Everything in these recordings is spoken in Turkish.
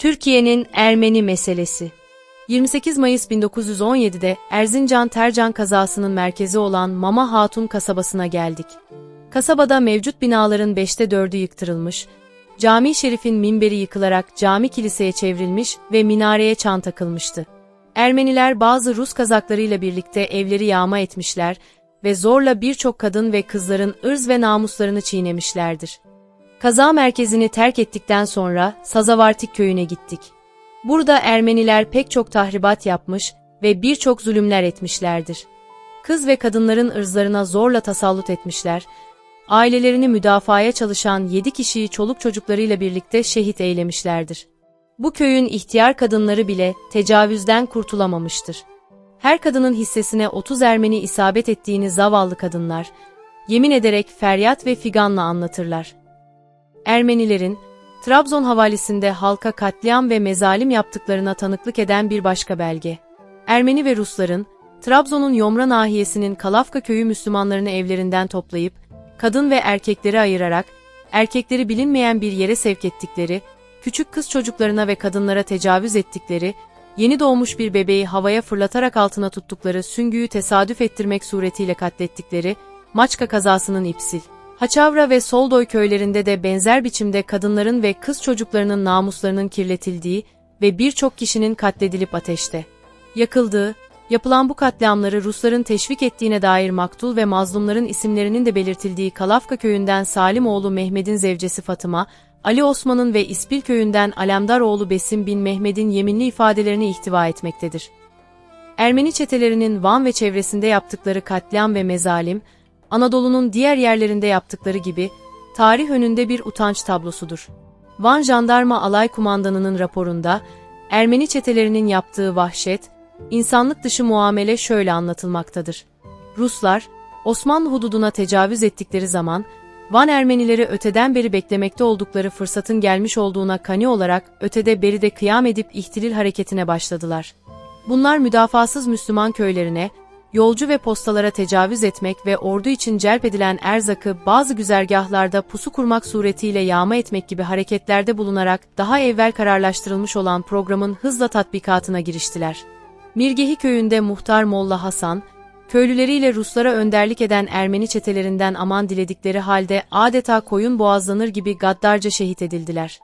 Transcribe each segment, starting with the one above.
Türkiye'nin Ermeni meselesi 28 Mayıs 1917'de Erzincan Tercan kazasının merkezi olan Mama Hatun kasabasına geldik. Kasabada mevcut binaların beşte dördü yıktırılmış, cami şerifin minberi yıkılarak cami kiliseye çevrilmiş ve minareye çan takılmıştı. Ermeniler bazı Rus kazaklarıyla birlikte evleri yağma etmişler ve zorla birçok kadın ve kızların ırz ve namuslarını çiğnemişlerdir. Kaza merkezini terk ettikten sonra Sazavartik köyüne gittik. Burada Ermeniler pek çok tahribat yapmış ve birçok zulümler etmişlerdir. Kız ve kadınların ırzlarına zorla tasallut etmişler, ailelerini müdafaya çalışan yedi kişiyi çoluk çocuklarıyla birlikte şehit eylemişlerdir. Bu köyün ihtiyar kadınları bile tecavüzden kurtulamamıştır. Her kadının hissesine 30 Ermeni isabet ettiğini zavallı kadınlar, yemin ederek feryat ve figanla anlatırlar. Ermenilerin, Trabzon havalisinde halka katliam ve mezalim yaptıklarına tanıklık eden bir başka belge. Ermeni ve Rusların, Trabzon'un Yomra nahiyesinin Kalafka köyü Müslümanlarını evlerinden toplayıp, kadın ve erkekleri ayırarak, erkekleri bilinmeyen bir yere sevk ettikleri, küçük kız çocuklarına ve kadınlara tecavüz ettikleri, yeni doğmuş bir bebeği havaya fırlatarak altına tuttukları süngüyü tesadüf ettirmek suretiyle katlettikleri, Maçka kazasının ipsil. Haçavra ve Soldoy köylerinde de benzer biçimde kadınların ve kız çocuklarının namuslarının kirletildiği ve birçok kişinin katledilip ateşte yakıldığı, yapılan bu katliamları Rusların teşvik ettiğine dair maktul ve mazlumların isimlerinin de belirtildiği Kalafka köyünden Salimoğlu Mehmet'in zevcesi Fatıma, Ali Osman'ın ve İspil köyünden Alemdaroğlu Besim bin Mehmet'in yeminli ifadelerini ihtiva etmektedir. Ermeni çetelerinin Van ve çevresinde yaptıkları katliam ve mezalim, Anadolu'nun diğer yerlerinde yaptıkları gibi tarih önünde bir utanç tablosudur. Van Jandarma Alay Kumandanı'nın raporunda Ermeni çetelerinin yaptığı vahşet, insanlık dışı muamele şöyle anlatılmaktadır. Ruslar, Osmanlı hududuna tecavüz ettikleri zaman, Van Ermenileri öteden beri beklemekte oldukları fırsatın gelmiş olduğuna kani olarak ötede beri de kıyam edip ihtilil hareketine başladılar. Bunlar müdafasız Müslüman köylerine, yolcu ve postalara tecavüz etmek ve ordu için celp edilen erzakı bazı güzergahlarda pusu kurmak suretiyle yağma etmek gibi hareketlerde bulunarak daha evvel kararlaştırılmış olan programın hızla tatbikatına giriştiler. Mirgehi köyünde muhtar Molla Hasan, köylüleriyle Ruslara önderlik eden Ermeni çetelerinden aman diledikleri halde adeta koyun boğazlanır gibi gaddarca şehit edildiler.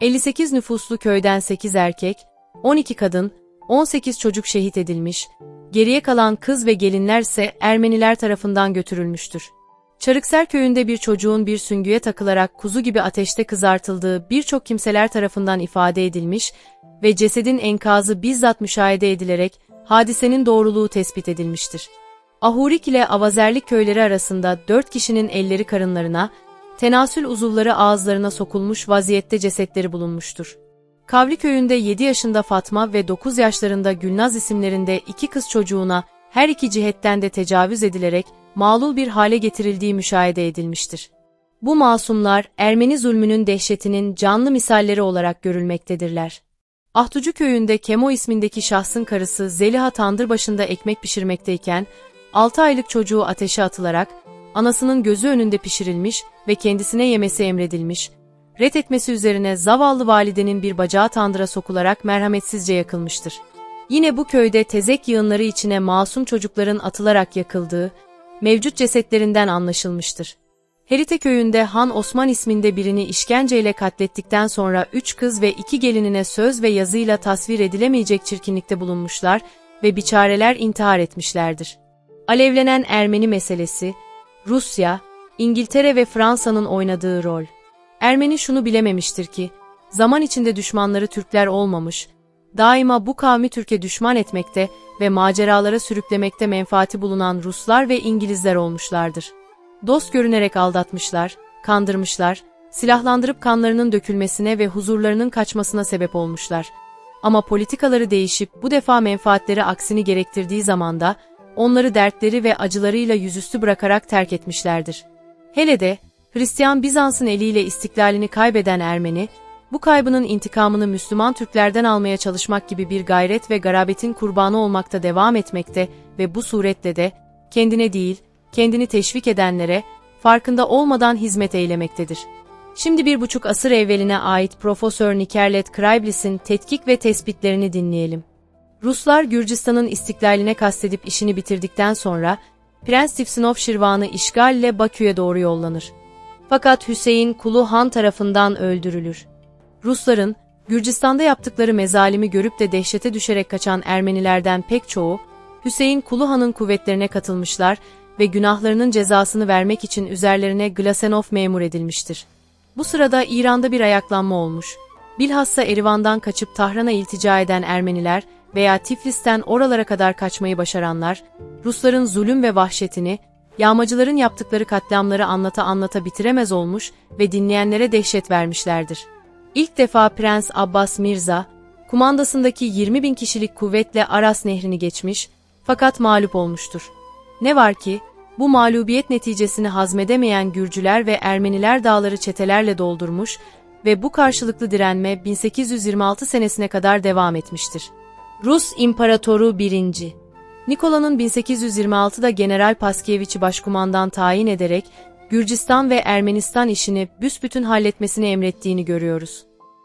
58 nüfuslu köyden 8 erkek, 12 kadın, 18 çocuk şehit edilmiş, geriye kalan kız ve gelinlerse Ermeniler tarafından götürülmüştür. Çarıkser köyünde bir çocuğun bir süngüye takılarak kuzu gibi ateşte kızartıldığı birçok kimseler tarafından ifade edilmiş ve cesedin enkazı bizzat müşahede edilerek hadisenin doğruluğu tespit edilmiştir. Ahurik ile Avazerlik köyleri arasında dört kişinin elleri karınlarına, tenasül uzuvları ağızlarına sokulmuş vaziyette cesetleri bulunmuştur. Kavli köyünde 7 yaşında Fatma ve 9 yaşlarında Gülnaz isimlerinde iki kız çocuğuna her iki cihetten de tecavüz edilerek mağlul bir hale getirildiği müşahede edilmiştir. Bu masumlar Ermeni zulmünün dehşetinin canlı misalleri olarak görülmektedirler. Ahtucu köyünde Kemo ismindeki şahsın karısı Zeliha tandır başında ekmek pişirmekteyken 6 aylık çocuğu ateşe atılarak anasının gözü önünde pişirilmiş ve kendisine yemesi emredilmiş, ret etmesi üzerine zavallı validenin bir bacağı tandıra sokularak merhametsizce yakılmıştır. Yine bu köyde tezek yığınları içine masum çocukların atılarak yakıldığı, mevcut cesetlerinden anlaşılmıştır. Herite köyünde Han Osman isminde birini işkenceyle katlettikten sonra üç kız ve iki gelinine söz ve yazıyla tasvir edilemeyecek çirkinlikte bulunmuşlar ve biçareler intihar etmişlerdir. Alevlenen Ermeni meselesi, Rusya, İngiltere ve Fransa'nın oynadığı rol. Ermeni şunu bilememiştir ki, zaman içinde düşmanları Türkler olmamış, daima bu kavmi Türkiye düşman etmekte ve maceralara sürüklemekte menfaati bulunan Ruslar ve İngilizler olmuşlardır. Dost görünerek aldatmışlar, kandırmışlar, silahlandırıp kanlarının dökülmesine ve huzurlarının kaçmasına sebep olmuşlar. Ama politikaları değişip bu defa menfaatleri aksini gerektirdiği zamanda, onları dertleri ve acılarıyla yüzüstü bırakarak terk etmişlerdir. Hele de, Hristiyan Bizans'ın eliyle istiklalini kaybeden Ermeni, bu kaybının intikamını Müslüman Türklerden almaya çalışmak gibi bir gayret ve garabetin kurbanı olmakta devam etmekte ve bu suretle de, kendine değil, kendini teşvik edenlere, farkında olmadan hizmet eylemektedir. Şimdi bir buçuk asır evveline ait Profesör Nikerlet Kraiblis'in tetkik ve tespitlerini dinleyelim. Ruslar Gürcistan'ın istiklaline kastedip işini bitirdikten sonra Prens Tifsinov Şirvan'ı işgalle Bakü'ye doğru yollanır. Fakat Hüseyin Kulu Han tarafından öldürülür. Rusların Gürcistan'da yaptıkları mezalimi görüp de dehşete düşerek kaçan Ermenilerden pek çoğu Hüseyin Kulu Han'ın kuvvetlerine katılmışlar ve günahlarının cezasını vermek için üzerlerine Glasenov memur edilmiştir. Bu sırada İran'da bir ayaklanma olmuş. Bilhassa Erivan'dan kaçıp Tahran'a iltica eden Ermeniler veya Tiflis'ten oralara kadar kaçmayı başaranlar, Rusların zulüm ve vahşetini, yağmacıların yaptıkları katliamları anlata anlata bitiremez olmuş ve dinleyenlere dehşet vermişlerdir. İlk defa Prens Abbas Mirza, kumandasındaki 20 bin kişilik kuvvetle Aras Nehri'ni geçmiş fakat mağlup olmuştur. Ne var ki, bu mağlubiyet neticesini hazmedemeyen Gürcüler ve Ermeniler dağları çetelerle doldurmuş ve bu karşılıklı direnme 1826 senesine kadar devam etmiştir. Rus İmparatoru 1. Nikola'nın 1826'da General Paskeviç'i başkumandan tayin ederek Gürcistan ve Ermenistan işini büsbütün halletmesini emrettiğini görüyoruz.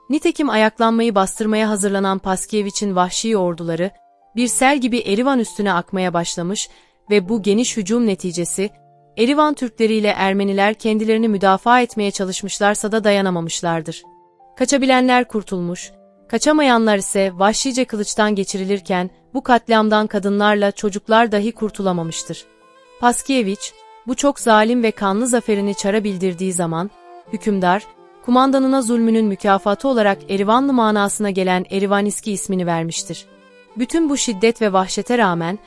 Nitekim ayaklanmayı bastırmaya hazırlanan Paskeviç'in vahşi orduları, bir sel gibi Erivan üstüne akmaya başlamış ve bu geniş hücum neticesi, Erivan Türkleriyle Ermeniler kendilerini müdafaa etmeye çalışmışlarsa da dayanamamışlardır. Kaçabilenler kurtulmuş, kaçamayanlar ise vahşice kılıçtan geçirilirken bu katliamdan kadınlarla çocuklar dahi kurtulamamıştır. Paskievich, bu çok zalim ve kanlı zaferini Çar'a bildirdiği zaman, hükümdar, kumandanına zulmünün mükafatı olarak Erivanlı manasına gelen Erivaniski ismini vermiştir. Bütün bu şiddet ve vahşete rağmen,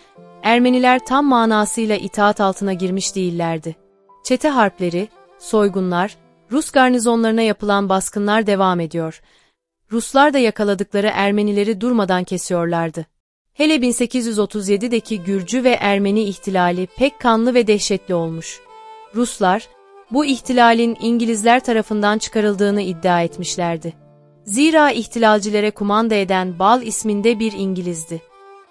Ermeniler tam manasıyla itaat altına girmiş değillerdi. Çete harpleri, soygunlar, Rus garnizonlarına yapılan baskınlar devam ediyor. Ruslar da yakaladıkları Ermenileri durmadan kesiyorlardı. Hele 1837'deki Gürcü ve Ermeni ihtilali pek kanlı ve dehşetli olmuş. Ruslar, bu ihtilalin İngilizler tarafından çıkarıldığını iddia etmişlerdi. Zira ihtilalcilere kumanda eden Bal isminde bir İngilizdi.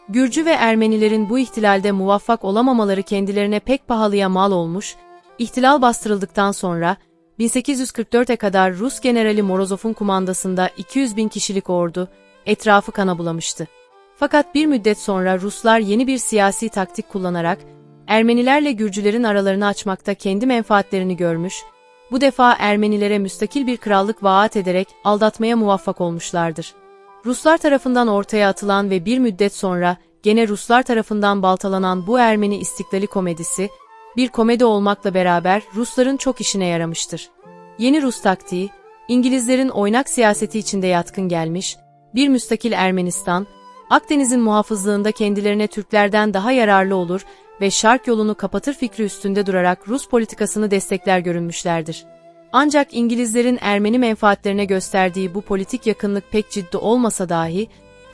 Gürcü ve Ermenilerin bu ihtilalde muvaffak olamamaları kendilerine pek pahalıya mal olmuş, ihtilal bastırıldıktan sonra 1844'e kadar Rus generali Morozov'un kumandasında 200 bin kişilik ordu etrafı kana bulamıştı. Fakat bir müddet sonra Ruslar yeni bir siyasi taktik kullanarak Ermenilerle Gürcülerin aralarını açmakta kendi menfaatlerini görmüş, bu defa Ermenilere müstakil bir krallık vaat ederek aldatmaya muvaffak olmuşlardır. Ruslar tarafından ortaya atılan ve bir müddet sonra gene Ruslar tarafından baltalanan bu Ermeni istiklali komedisi, bir komedi olmakla beraber Rusların çok işine yaramıştır. Yeni Rus taktiği, İngilizlerin oynak siyaseti içinde yatkın gelmiş, bir müstakil Ermenistan, Akdeniz'in muhafızlığında kendilerine Türklerden daha yararlı olur ve Şark yolunu kapatır fikri üstünde durarak Rus politikasını destekler görünmüşlerdir. Ancak İngilizlerin Ermeni menfaatlerine gösterdiği bu politik yakınlık pek ciddi olmasa dahi,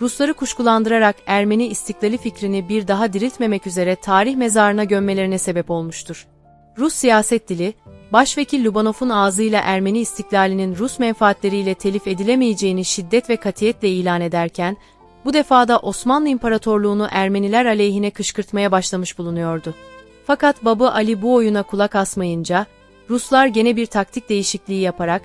Rusları kuşkulandırarak Ermeni istiklali fikrini bir daha diriltmemek üzere tarih mezarına gömmelerine sebep olmuştur. Rus siyaset dili, Başvekil Lubanov'un ağzıyla Ermeni istiklalinin Rus menfaatleriyle telif edilemeyeceğini şiddet ve katiyetle ilan ederken, bu defada Osmanlı İmparatorluğunu Ermeniler aleyhine kışkırtmaya başlamış bulunuyordu. Fakat Babı Ali bu oyuna kulak asmayınca, Ruslar gene bir taktik değişikliği yaparak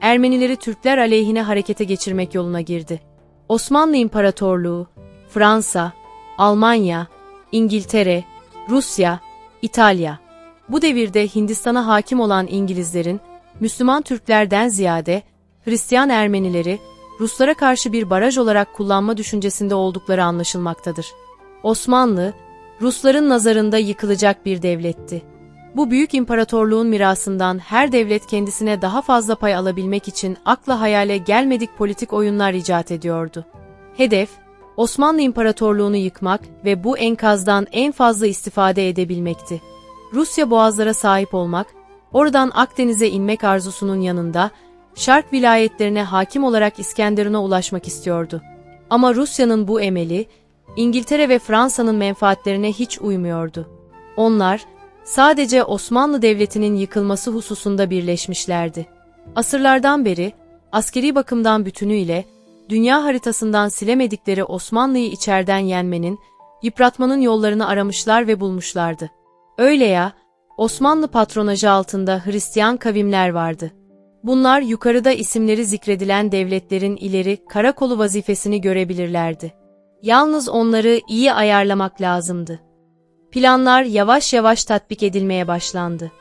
Ermenileri Türkler aleyhine harekete geçirmek yoluna girdi. Osmanlı İmparatorluğu, Fransa, Almanya, İngiltere, Rusya, İtalya. Bu devirde Hindistan'a hakim olan İngilizlerin, Müslüman Türklerden ziyade Hristiyan Ermenileri Ruslara karşı bir baraj olarak kullanma düşüncesinde oldukları anlaşılmaktadır. Osmanlı, Rusların nazarında yıkılacak bir devletti. Bu büyük imparatorluğun mirasından her devlet kendisine daha fazla pay alabilmek için akla hayale gelmedik politik oyunlar icat ediyordu. Hedef, Osmanlı İmparatorluğunu yıkmak ve bu enkazdan en fazla istifade edebilmekti. Rusya boğazlara sahip olmak, oradan Akdeniz'e inmek arzusunun yanında, Şark vilayetlerine hakim olarak İskenderun'a ulaşmak istiyordu. Ama Rusya'nın bu emeli, İngiltere ve Fransa'nın menfaatlerine hiç uymuyordu. Onlar, sadece Osmanlı Devleti'nin yıkılması hususunda birleşmişlerdi. Asırlardan beri, askeri bakımdan bütünüyle, dünya haritasından silemedikleri Osmanlı'yı içerden yenmenin, yıpratmanın yollarını aramışlar ve bulmuşlardı. Öyle ya, Osmanlı patronajı altında Hristiyan kavimler vardı. Bunlar yukarıda isimleri zikredilen devletlerin ileri karakolu vazifesini görebilirlerdi. Yalnız onları iyi ayarlamak lazımdı. Planlar yavaş yavaş tatbik edilmeye başlandı.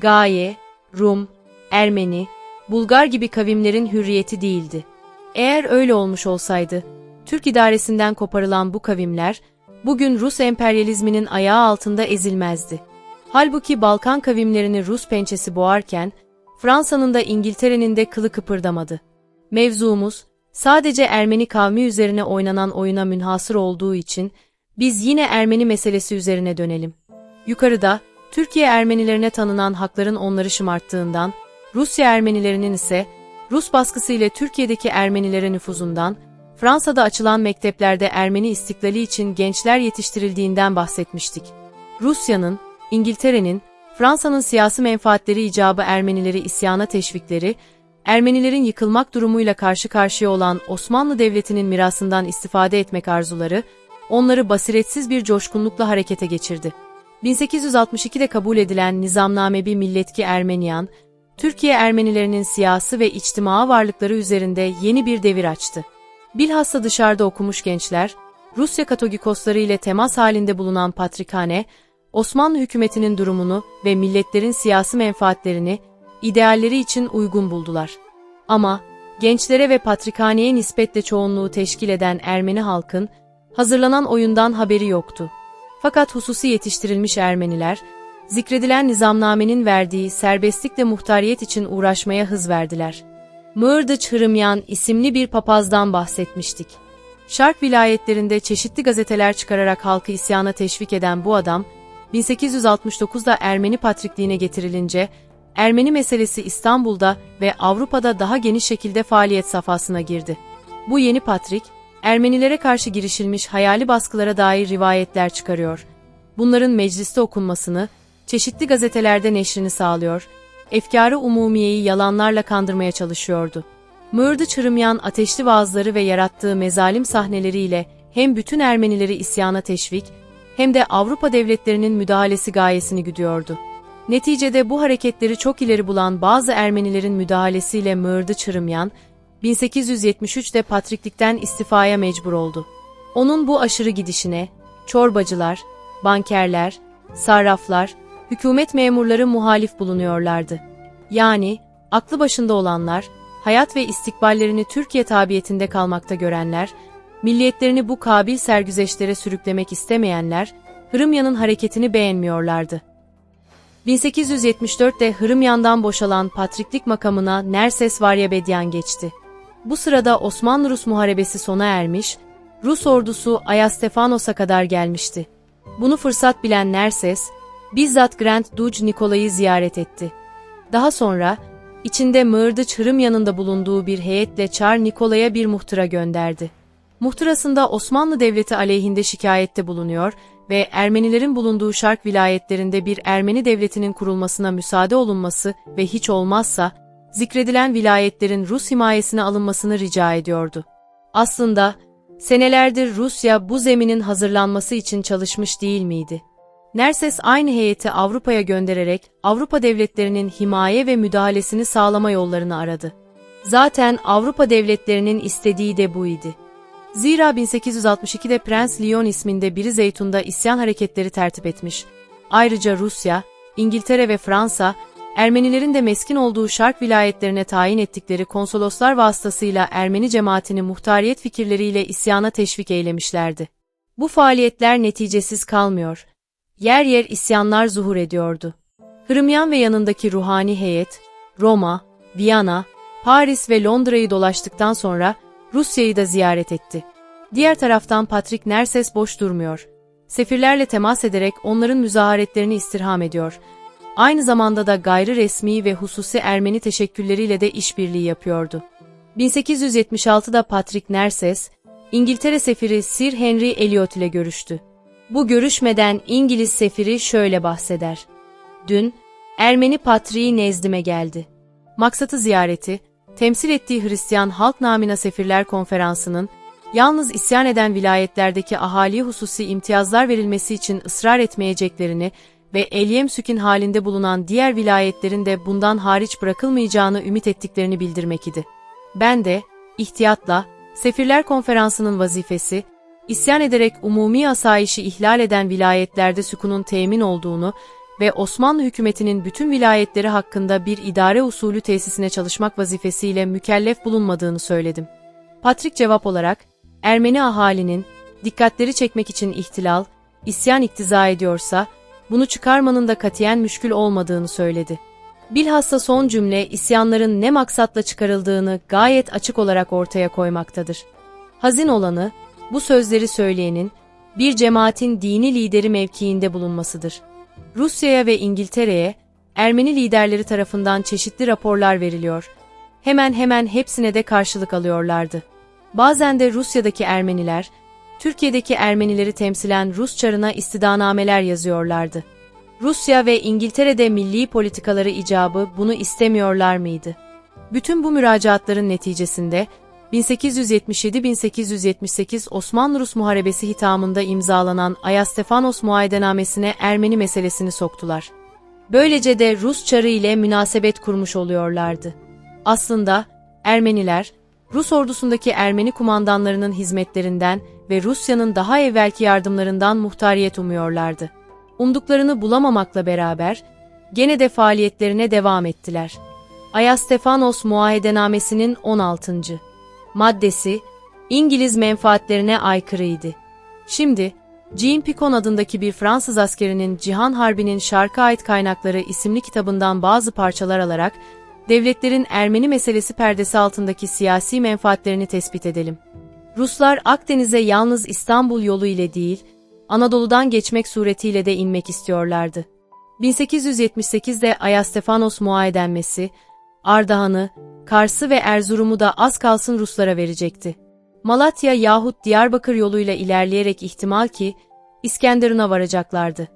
Gaye, Rum, Ermeni, Bulgar gibi kavimlerin hürriyeti değildi. Eğer öyle olmuş olsaydı, Türk idaresinden koparılan bu kavimler, bugün Rus emperyalizminin ayağı altında ezilmezdi. Halbuki Balkan kavimlerini Rus pençesi boğarken, Fransa'nın da İngiltere'nin de kılı kıpırdamadı. Mevzumuz, sadece Ermeni kavmi üzerine oynanan oyuna münhasır olduğu için, biz yine Ermeni meselesi üzerine dönelim. Yukarıda, Türkiye Ermenilerine tanınan hakların onları şımarttığından, Rusya Ermenilerinin ise Rus baskısı ile Türkiye'deki Ermenilere nüfuzundan, Fransa'da açılan mekteplerde Ermeni istiklali için gençler yetiştirildiğinden bahsetmiştik. Rusya'nın, İngiltere'nin, Fransa'nın siyasi menfaatleri icabı Ermenileri isyana teşvikleri, Ermenilerin yıkılmak durumuyla karşı karşıya olan Osmanlı Devleti'nin mirasından istifade etmek arzuları, onları basiretsiz bir coşkunlukla harekete geçirdi. 1862'de kabul edilen Nizamname bir milletki Ermeniyan, Türkiye Ermenilerinin siyasi ve içtima varlıkları üzerinde yeni bir devir açtı. Bilhassa dışarıda okumuş gençler, Rusya Katogikosları ile temas halinde bulunan Patrikhane, Osmanlı hükümetinin durumunu ve milletlerin siyasi menfaatlerini, idealleri için uygun buldular. Ama gençlere ve Patrikhane'ye nispetle çoğunluğu teşkil eden Ermeni halkın, hazırlanan oyundan haberi yoktu. Fakat hususi yetiştirilmiş Ermeniler, zikredilen nizamnamenin verdiği serbestlikle muhtariyet için uğraşmaya hız verdiler. Mırdıç Hırımyan isimli bir papazdan bahsetmiştik. Şark vilayetlerinde çeşitli gazeteler çıkararak halkı isyana teşvik eden bu adam, 1869'da Ermeni patrikliğine getirilince, Ermeni meselesi İstanbul'da ve Avrupa'da daha geniş şekilde faaliyet safhasına girdi. Bu yeni patrik, Ermenilere karşı girişilmiş hayali baskılara dair rivayetler çıkarıyor. Bunların mecliste okunmasını, çeşitli gazetelerde neşrini sağlıyor, efkarı umumiyeyi yalanlarla kandırmaya çalışıyordu. Mırdı Çırımyan ateşli vaazları ve yarattığı mezalim sahneleriyle hem bütün Ermenileri isyana teşvik, hem de Avrupa devletlerinin müdahalesi gayesini güdüyordu. Neticede bu hareketleri çok ileri bulan bazı Ermenilerin müdahalesiyle Mırdı Çırımyan, 1873'te patriklikten istifaya mecbur oldu. Onun bu aşırı gidişine, çorbacılar, bankerler, sarraflar, hükümet memurları muhalif bulunuyorlardı. Yani, aklı başında olanlar, hayat ve istikballerini Türkiye tabiyetinde kalmakta görenler, milliyetlerini bu kabil sergüzeşlere sürüklemek istemeyenler, Hırımyan'ın hareketini beğenmiyorlardı. 1874'te Hırımyan'dan boşalan patriklik makamına Nerses Varyabedyan geçti. Bu sırada Osmanlı-Rus muharebesi sona ermiş, Rus ordusu Ayastefanos'a kadar gelmişti. Bunu fırsat bilen Nerses, bizzat Grand Duke Nikolay'ı ziyaret etti. Daha sonra, içinde Mırdıç Hırım yanında bulunduğu bir heyetle Çar Nikolay'a bir muhtıra gönderdi. Muhtırasında Osmanlı Devleti aleyhinde şikayette bulunuyor ve Ermenilerin bulunduğu Şark vilayetlerinde bir Ermeni devletinin kurulmasına müsaade olunması ve hiç olmazsa zikredilen vilayetlerin Rus himayesine alınmasını rica ediyordu. Aslında senelerdir Rusya bu zeminin hazırlanması için çalışmış değil miydi? Nerses aynı heyeti Avrupa'ya göndererek Avrupa devletlerinin himaye ve müdahalesini sağlama yollarını aradı. Zaten Avrupa devletlerinin istediği de buydu. Zira 1862'de Prens Leon isminde biri Zeytun'da isyan hareketleri tertip etmiş. Ayrıca Rusya, İngiltere ve Fransa, Ermenilerin de meskin olduğu şark vilayetlerine tayin ettikleri konsoloslar vasıtasıyla Ermeni cemaatini muhtariyet fikirleriyle isyana teşvik eylemişlerdi. Bu faaliyetler neticesiz kalmıyor. Yer yer isyanlar zuhur ediyordu. Hırımyan ve yanındaki ruhani heyet, Roma, Viyana, Paris ve Londra'yı dolaştıktan sonra Rusya'yı da ziyaret etti. Diğer taraftan Patrik Nerses boş durmuyor. Sefirlerle temas ederek onların müzaharetlerini istirham ediyor. Aynı zamanda da gayri resmi ve hususi Ermeni teşekkülleriyle de işbirliği yapıyordu. 1876'da Patrick Nerses, İngiltere sefiri Sir Henry Elliot ile görüştü. Bu görüşmeden İngiliz sefiri şöyle bahseder. Dün, Ermeni patriği nezdime geldi. Maksatı ziyareti, temsil ettiği Hristiyan Halk Namina Sefirler Konferansı'nın, yalnız isyan eden vilayetlerdeki ahaliye hususi imtiyazlar verilmesi için ısrar etmeyeceklerini ve Elyemsük'ün halinde bulunan diğer vilayetlerin de bundan hariç bırakılmayacağını ümit ettiklerini bildirmek idi. Ben de, ihtiyatla, Sefirler Konferansı'nın vazifesi, isyan ederek umumi asayişi ihlal eden vilayetlerde sükunun temin olduğunu ve Osmanlı hükümetinin bütün vilayetleri hakkında bir idare usulü tesisine çalışmak vazifesiyle mükellef bulunmadığını söyledim. Patrik cevap olarak, Ermeni ahalinin, dikkatleri çekmek için ihtilal, isyan iktiza ediyorsa, bunu çıkarmanın da katiyen müşkül olmadığını söyledi. Bilhassa son cümle isyanların ne maksatla çıkarıldığını gayet açık olarak ortaya koymaktadır. Hazin olanı, bu sözleri söyleyenin, bir cemaatin dini lideri mevkiinde bulunmasıdır. Rusya'ya ve İngiltere'ye, Ermeni liderleri tarafından çeşitli raporlar veriliyor. Hemen hemen hepsine de karşılık alıyorlardı. Bazen de Rusya'daki Ermeniler, Türkiye'deki Ermenileri temsilen Rus çarına istidanameler yazıyorlardı. Rusya ve İngiltere'de milli politikaları icabı bunu istemiyorlar mıydı? Bütün bu müracaatların neticesinde 1877-1878 Osmanlı-Rus Muharebesi hitamında imzalanan Ayastefanos Muayedenamesine Ermeni meselesini soktular. Böylece de Rus çarı ile münasebet kurmuş oluyorlardı. Aslında Ermeniler, Rus ordusundaki Ermeni kumandanlarının hizmetlerinden ve Rusya'nın daha evvelki yardımlarından muhtariyet umuyorlardı. Umduklarını bulamamakla beraber, gene de faaliyetlerine devam ettiler. Ayastefanos Muahedenamesi'nin 16. maddesi, İngiliz menfaatlerine aykırıydı. Şimdi, Jean Picon adındaki bir Fransız askerinin Cihan Harbi'nin Şarkı Ait Kaynakları isimli kitabından bazı parçalar alarak, devletlerin Ermeni meselesi perdesi altındaki siyasi menfaatlerini tespit edelim. Ruslar Akdeniz'e yalnız İstanbul yolu ile değil, Anadolu'dan geçmek suretiyle de inmek istiyorlardı. 1878'de Ayastefanos muayedenmesi, Ardahan'ı, Kars'ı ve Erzurum'u da az kalsın Ruslara verecekti. Malatya yahut Diyarbakır yoluyla ilerleyerek ihtimal ki İskenderun'a varacaklardı.